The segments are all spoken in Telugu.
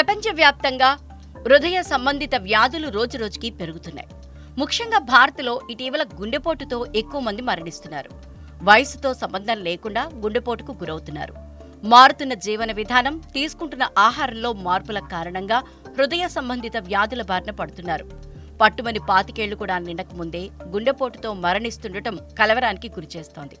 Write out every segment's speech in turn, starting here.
ప్రపంచవ్యాప్తంగా హృదయ సంబంధిత వ్యాధులు రోజురోజుకి పెరుగుతున్నాయి. ముఖ్యంగా భారత్లో ఇటీవల గుండెపోటుతో ఎక్కువ మంది మరణిస్తున్నారు. వయసుతో సంబంధం లేకుండా గుండెపోటుకు గురవుతున్నారు. మారుతున్న జీవన విధానం తీసుకుంటున్న ఆహారంలో మార్పుల కారణంగా హృదయ సంబంధిత వ్యాధుల బారిన పడుతున్నారు. పట్టుమని పాతికేళ్ళు కూడా నిండక ముందే గుండెపోటుతో మరణిస్తుండటం కలవరానికి గురిచేస్తోంది.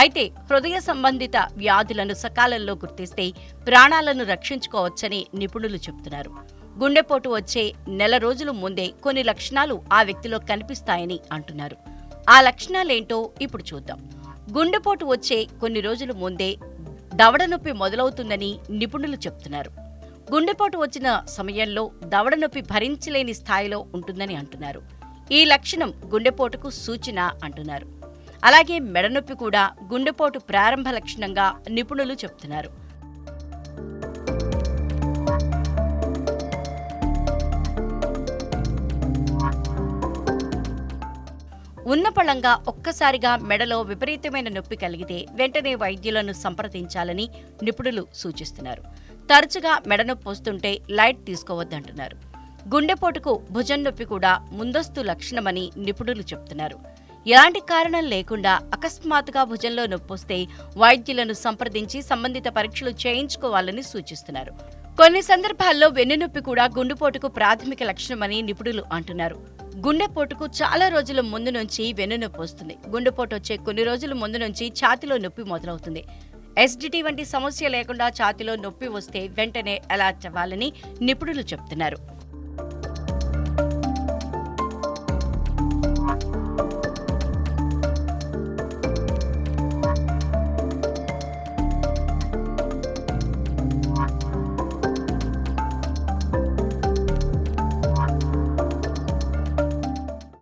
అయితే హృదయ సంబంధిత వ్యాధులను సకాలంలో గుర్తిస్తే ప్రాణాలను రక్షించుకోవచ్చని నిపుణులు చెబుతున్నారు. గుండెపోటు వచ్చే నెల రోజుల ముందే కొన్ని లక్షణాలు ఆ వ్యక్తిలో కనిపిస్తాయని అంటున్నారు. ఆ లక్షణాలేంటో ఇప్పుడు చూద్దాం. గుండెపోటు వచ్చే కొన్ని రోజుల ముందే దవడ నొప్పి మొదలవుతుందని నిపుణులు చెప్తున్నారు గుండెపోటు వచ్చిన సమయంలో దవడ నొప్పి భరించలేని స్థాయిలో ఉంటుందని అంటున్నారు. ఈ లక్షణం గుండెపోటుకు సూచన అంటున్నారు. అలాగే మెడనొప్పి కూడా గుండెపోటు ప్రారంభ లక్షణంగా నిపుణులు చెప్తున్నారు ఉన్నపళంగా ఒక్కసారిగా మెడలో విపరీతమైన నొప్పి కలిగితే వెంటనే వైద్యులను సంప్రదించాలని నిపుణులు సూచిస్తున్నారు. తరచుగా మెడనొప్పి వస్తుంటే లైట్ తీసుకోవద్దంటున్నారు. గుండెపోటుకు భుజం నొప్పి కూడా ముందస్తు లక్షణమని నిపుణులు చెప్తున్నారు ఎలాంటి కారణం లేకుండా అకస్మాత్తుగా భుజంలో నొప్పొస్తే వైద్యులను సంప్రదించి సంబంధిత పరీక్షలు చేయించుకోవాలని సూచిస్తున్నారు. కొన్ని సందర్భాల్లో వెన్నునొప్పి కూడా గుండెపోటుకు ప్రాథమిక లక్షణమని నిపుణులు అంటున్నారు. గుండెపోటుకు చాలా రోజుల ముందు నుంచి వెన్నునొప్పి వస్తుంది. గుండెపోటు వచ్చే కొన్ని రోజుల ముందు నుంచి ఛాతిలో నొప్పి మొదలవుతుంది. ఎస్డిటి వంటి సమస్య లేకుండా ఛాతిలో నొప్పి వస్తే వెంటనే అలర్ట్ అవ్వాలని నిపుణులు చెప్తున్నారు.